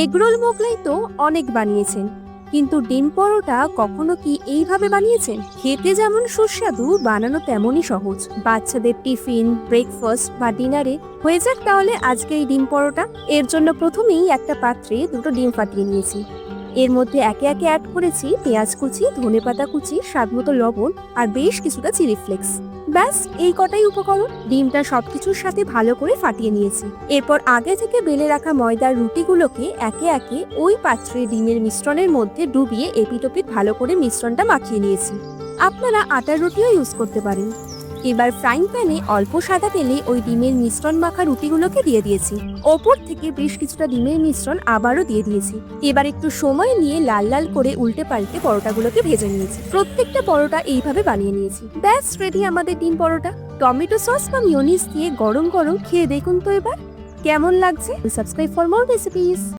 Egg roll Mughlai তো অনেক বানিয়েছেন। কিন্তু ডিম পরোটা কখনো কি এইভাবে বানিয়েছেন? খেতে যেমন সুস্বাদু, বানানো তেমনই সহজ। বাচ্চাদের টিফিন ব্রেকফাস্ট বা ডিনারে হয়ে যাক তাহলে আজকে এই ডিম পরোটা। এর জন্য প্রথমেই একটা পাত্রে দুটো ডিম ফাটিয়ে নিয়েছি। এর মধ্যে একে একে অ্যাড করেছি পেঁয়াজ কুচি ধনেপাতা কুচি স্বাদমতো লবণ আর বেশ কিছুটা চিলি ফ্লেক্স ব্যাস, এই কটাই উপকরণ ডিমটা সবকিছুর সাথে ভালো করে ফাটিয়ে নিয়েছি। এরপর আগে থেকে বেলে রাখা ময়দার রুটিগুলোকে একে একে ওই পাত্রে ডিমের মিশ্রণের মধ্যে ডুবিয়ে এপিটোপিট ভালো করে মিশ্রণটা মাখিয়ে নিয়েছি। আপনারা আটার রুটিও ইউজ করতে পারেন। এবার ফ্রাইং প্যানে অল্প সাদা তেলে ওই ডিমের মিশ্রণ মাখা রুটিগুলোকে দিয়ে দিয়েছি। ওপর থেকে বেশ কিছুটা ডিমের মিশ্রণ আবারও দিয়ে দিয়েছি। এবার একটু সময় নিয়ে লাল লাল করে উল্টে পাল্টে পরোটাগুলোকে ভেজে নিয়েছি। প্রত্যেকটা পরোটা এইভাবে বানিয়ে নিয়েছি। ব্যাস রেডি আমাদের ডিম পরোটা। টমেটো সস বা মিওনিস দিয়ে গরম গরম খেয়ে দেখুন তো এবার। কেমন লাগছে? Subscribe for more recipes